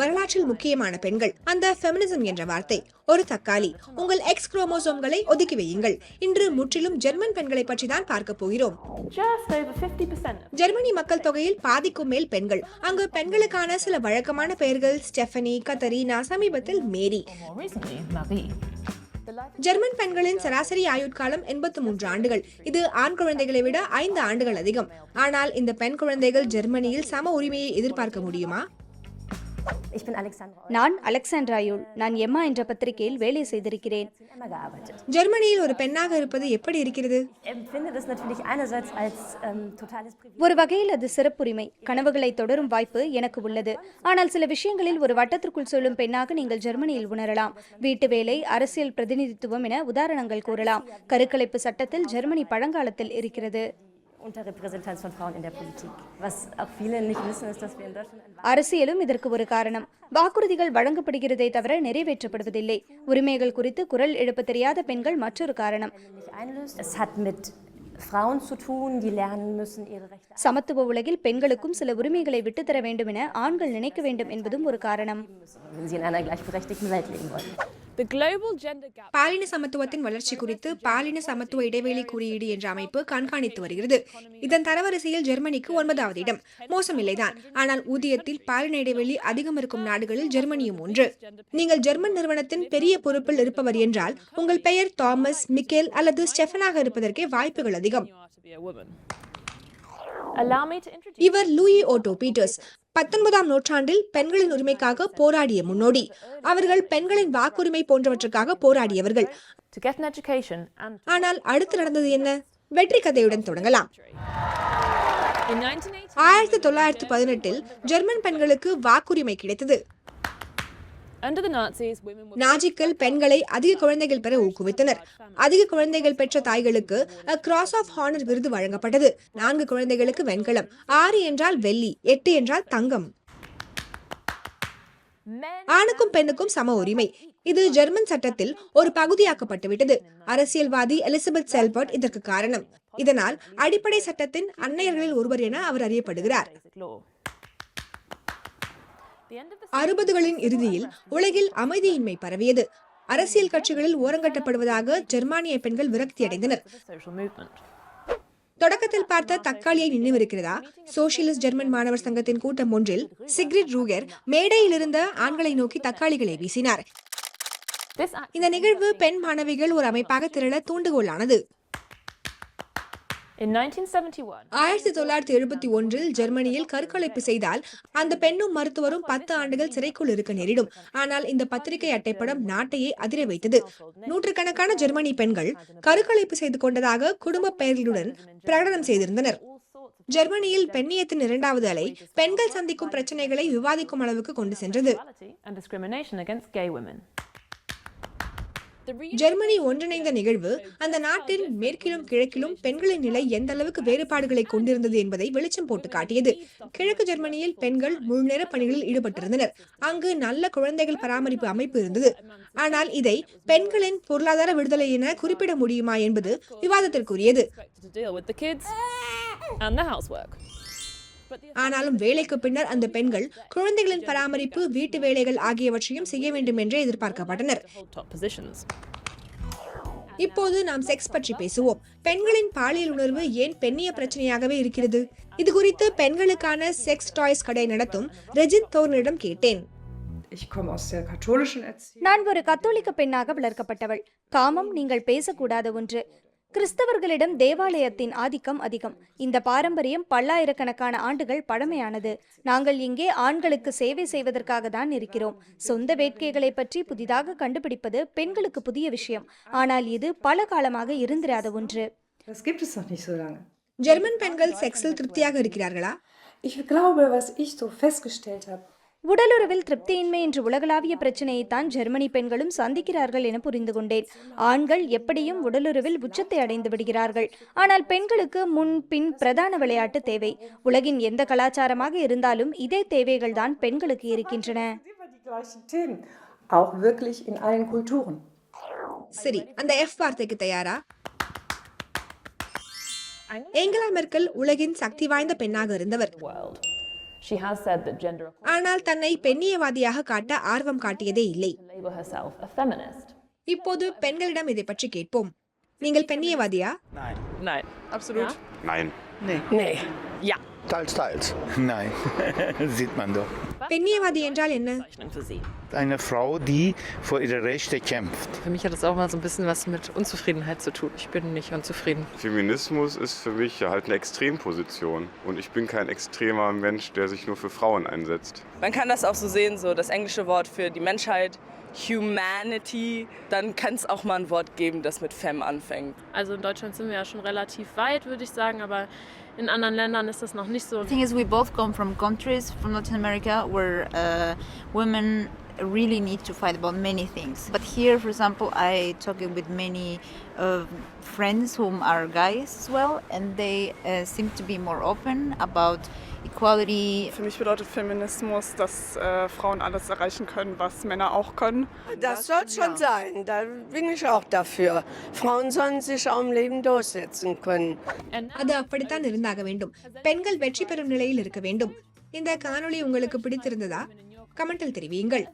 வரலாற்றில் முக்கியமான பெண்கள். அந்த ஃபெமினிசம் என்ற வார்த்தை ஒரு தக்காளி உங்கள் எக்ஸ் குரோமோசோம்களை ஒதுக்கி வையுங்கள். இன்று முற்றிலும் ஜெர்மன் பெண்களை பற்றி தான் பார்க்க போகிறோம். Just over 50% of ஜெர்மனி மக்கள் தொகையில் பாதிக்கும் மேல் பெண்கள். அங்கு பெண்களுக்கான சில வழக்கமான பெயர்கள் ஸ்டெஃபனி கத்தரீனா சமீபத்தில் மேரி. ஜெர்மன் பெண்களின் சராசரி ஆயுட்காலம் எண்பத்து மூன்று ஆண்டுகள். இது ஆண் குழந்தைகளை விட ஐந்து ஆண்டுகள் அதிகம். ஆனால் இந்த பெண் குழந்தைகள் ஜெர்மனியில் சம உரிமையை எதிர்பார்க்க முடியுமா? நான் அலெக்சாண்ட்ரா யூல் நான் எம்மா என்ற பத்திரிகையில் வேலை செய்திருக்கிறேன். ஜெர்மனியில் ஒரு பெண்ணாக இருப்பது எப்படி இருக்கிறது? Ähm. ஒரு வகையில் அது சிறப்புரிமை. கனவுகளை தொடரும் வாய்ப்பு எனக்கு உள்ளது. ஆனால் சில விஷயங்களில் ஒரு வட்டத்திற்குள் சொல்லும் பெண்ணாக நீங்கள் ஜெர்மனியில் உணரலாம். வீட்டு வேலை அரசியல் பிரதிநிதித்துவம் என உதாரணங்கள் கூறலாம். கருக்கலைப்பு சட்டத்தில் ஜெர்மனி பழங்காலத்தில் இருக்கிறது. Unterrepräsentanz von Frauen in der Politik. Was auch viele nicht wissen, ist, dass wir in Deutschland அரசியலும் இதற்கு ஒரு காரணம் வாக்குறுதிகள் வழங்கப்படுகிறதே தவிர நிறைவேற்றப்படுவதில்லை உரிமைகள் குறித்து குரல் எழுப்ப தெரியாத பெண்கள் மற்றொரு காரணம் Wahlrecht nicht einlöst. Es hat mit Frauen zu tun, die lernen müssen, ihre Rechte சமத்துவ உலகில் பெண்களுக்கும் சில உரிமைகளை விட்டுத்தர வேண்டும் என ஆண்கள் நினைக்க வேண்டும் என்பதும் ஒரு காரணம் பாலின சமத்துவத்தின் வளர்ச்சி குறித்து பாலின சமத்துவ இடைவெளி குறியீடு என்ற அமைப்பு கண்காணித்து வருகிறது இதன் தரவரிசையில் ஜெர்மனிக்கு ஒன்பதாவது இடம் மோசமில்லைதான் ஆனால் ஊதியத்தில் பாலின இடைவெளி அதிகம் இருக்கும் நாடுகளில் ஜெர்மனியும் ஒன்று நீங்கள் ஜெர்மன் நிறுவனத்தின் பெரிய பொறுப்பில் இருப்பவர் என்றால் உங்கள் பெயர் தாமஸ் மிக்கேல் அல்லது ஸ்டெஃபனாக இருப்பதற்கே வாய்ப்புகள் அதிகம் இவர் லூயி ஓட்டோ பீட்டர்ஸ் பத்தொன்பதாம் நூற்றாண்டில் பெண்களின் உரிமைக்காக போராடிய முன்னோடி. அவர்கள் பெண்களின் வாக்குரிமை போன்றவற்றுக்காக போராடியவர்கள். ஆனால் அடுத்து நடந்தது என்ன? வெற்றி கதையுடன் தொடங்கலாம். In 1980 ஆயிரத்தி தொள்ளாயிரத்தி பதினெட்டில் ஜெர்மன் பெண்களுக்கு வாக்குரிமை கிடைத்தது. நாஜிக்கள் பெண்களை அதிக குழந்தைகள் பெற ஊக்குவித்தனர். அதிக குழந்தைகள் பெற்ற தாய்களுக்கு கிராஸ் ஆஃப் ஹானர் விருது வழங்கப்பட்டது. நான்கு குழந்தைகளுக்கு வெண்கலம். ஆறு என்றால் வெள்ளி எட்டு என்றால் தங்கம். ஆணுக்கும் பெண்ணுக்கும் சம உரிமை. இது ஜெர்மன் சட்டத்தில் ஒரு பகுதியாக்கப்பட்டு விட்டது அரசியல்வாதி எலிசபெத் செல்பர்ட் இதற்கு காரணம். இதனால் அடிப்படை சட்டத்தின் அன்னையர்களில் ஒருவர் என அவர் அறியப்படுகிறார். அறுபதுகளின் இறுதியில் உலகில் அமைதியின்மை பரவியது. அரசியல் கட்சிகளில் ஓரங்கட்டப்படுவதாக ஜெர்மானிய பெண்கள் social movement. தொடக்கத்தில் பார்த்த தக்காளியை நினைவிருக்கிறதா? சோசியலிஸ்ட் ஜெர்மன் மாணவர் சங்கத்தின் கூட்டம் ஒன்றில் சிக்ரிட் ரூகர் மேடையில் இருந்த ஆண்களை நோக்கி தக்காளிகளை வீசினார். இந்த நிகழ்வு பெண் மாணவிகள் ஒரு அமைப்பாக திரள தூண்டுகோலானது. in 1971 ஆயிரத்தி தொள்ளாயிரத்தி எழுபத்தி ஒன்றில் ஜெர்மனியில் கருக்கலைப்பு செய்தால் அந்த பெண்ணும் மருத்துவரும் பத்து ஆண்டுகள் சிறைக்குள் இருக்க நேரிடும். ஆனால் இந்த பத்திரிகை அட்டைப்படம் நாட்டையே அதிர வைத்தது. நூற்றுக்கணக்கான ஜெர்மனி பெண்கள் கருக்கலைப்பு செய்து கொண்டதாக குடும்ப பெயர்களுடன் பிரகடனம் செய்திருந்தனர். ஜெர்மனியில் பெண்ணியத்தின் இரண்டாவது அலை பெண்கள் சந்திக்கும் பிரச்சனைகளை விவாதிக்கும் அளவுக்கு கொண்டு சென்றது. ஜெர்மனி ஒன்றிணைந்த நிகழ்வு அந்த நாட்டின் மேற்கிலும் கிழக்கிலும் பெண்களின் நிலை எந்த அளவுக்கு வேறுபாடுகளை கொண்டிருந்தது என்பதை வெளிச்சம் போட்டு காட்டியது. கிழக்கு ஜெர்மனியில் பெண்கள் முழுநேர பணிகளில் ஈடுபட்டிருந்தனர். அங்கு நல்ல குழந்தைகள் பராமரிப்பு அமைப்பு இருந்தது. ஆனால் இதை பெண்களின் பொருளாதார விடுதலை என குறிப்பிட முடியுமா என்பது விவாதத்திற்குரியது. ஆனாலும் வேலைக்கு பின்னர் அந்த பெண்கள் குழந்தைகளின் பராமரிப்பு வீட்டு வேலைகள் ஆகியவற்றையும் செய்ய வேண்டும் என்றே எதிர்பார்க்கப்பட்டனர். இப்போது நாம் செக்ஸ் பற்றி பேசுவோம். பெண்களின் பாலியல் உணர்வு ஏன் பெண்ணிய பிரச்சனையாகவே இருக்கிறது? இது குறித்து பெண்களுக்கான செக்ஸ் டாய்ஸ் கடை நடத்தும் ரெஜின் தோர்னிடம் கேட்டேன். நான் ஒரு கத்தோலிக்க பெண்ணாக வளர்க்கப்பட்டவள். காமம் நீங்கள் பேசக்கூடாத ஒன்று. கிறிஸ்தவர்களிடம் தேவாலயத்தின் ஆதிக்கம் அதிகம். இந்த பாரம்பரியம் பல்லாயிரக்கணக்கான ஆண்டுகள் பழமையானது. நாங்கள் இங்கே ஆண்களுக்கு சேவை செய்வதற்காக தான் இருக்கிறோம். சொந்த வேட்கைகளை பற்றி புதிதாக கண்டுபிடிப்பது பெண்களுக்கு புதிய விஷயம். ஆனால் இது பல காலமாக இருந்திராத ஒன்று. ஜெர்மன் பெண்கள் செக்ஸில் திருப்தியாக இருக்கிறார்களா? Ich glaube, was ich so festgestellt habe, உடலுறவில் திருப்தியின்மை என்ற உலகளாவிய பிரச்சனையைத்தான் ஜெர்மனி பெண்களும் சந்திக்கிறார்கள் என புரிந்து கொண்டேன் ஆண்கள் எப்படியும் உடலுறவில் உச்சத்தை அடைந்து விடுகிறார்கள். ஆனால் பெண்களுக்கு முன் பின் பிரதான விளையாட்டு தேவை. உலகின் எந்த கலாச்சாரமாக இருந்தாலும் இதே தேவைகள்தான் பெண்களுக்கு இருக்கின்றன. சரி அந்த எஃப் வார்த்தைக்கு தயாரா? ஏங்கலா மெர்க்கல் உலகின் சக்தி வாய்ந்த பெண்ணாக இருந்தவர். World. She has said that gender equality ஆனால் தன்னை பெண்ணியவாதியாக காட்ட ஆர்வம் காட்டியதே இல்லை. இப்போது பெண்களிடம் இதை பற்றி கேட்போம் நீங்கள் பெண்ணியவாதியா Nein, absolut. Nein. Nee. Ja. Teils, teils. Nein, sieht man doch. Beneva di Enjalin. Eine Frau, die für ihre Rechte kämpft. Für mich hat das auch mal so ein bisschen was mit Unzufriedenheit zu tun. Ich bin nicht unzufrieden. Feminismus ist für mich halt eine Extremposition. Und ich bin kein extremer Mensch, der sich nur für Frauen einsetzt. Man kann das auch so sehen, so das englische Wort für die Menschheit Humanity, dann kann es auch mal ein Wort geben, das mit Femme anfängt. Also in Deutschland sind wir ja schon relativ weit, würde ich sagen, aber in anderen Ländern ist das noch nicht so. The thing is, we both come from countries from Latin America where uh, women really need to fight about many things. But here, for example, I talking with many uh, friends whom are guys as well, and they uh, seem to be more open about equality. Für mich bedeutet Feminismus, dass äh, Frauen alles erreichen können, was Männer auch können. Das soll schon sein, da bin ich auch dafür. Frauen sollen sich auch im Leben durchsetzen können. அது அப்படித்தான் இருந்தாக வேண்டும் பெண்கள் வெற்றி பெறும் நிலையில் இருக்க வேண்டும் இந்த காணொளி உங்களுக்கு பிடித்திருந்ததா கமெண்டில் தெரிவியுங்கள்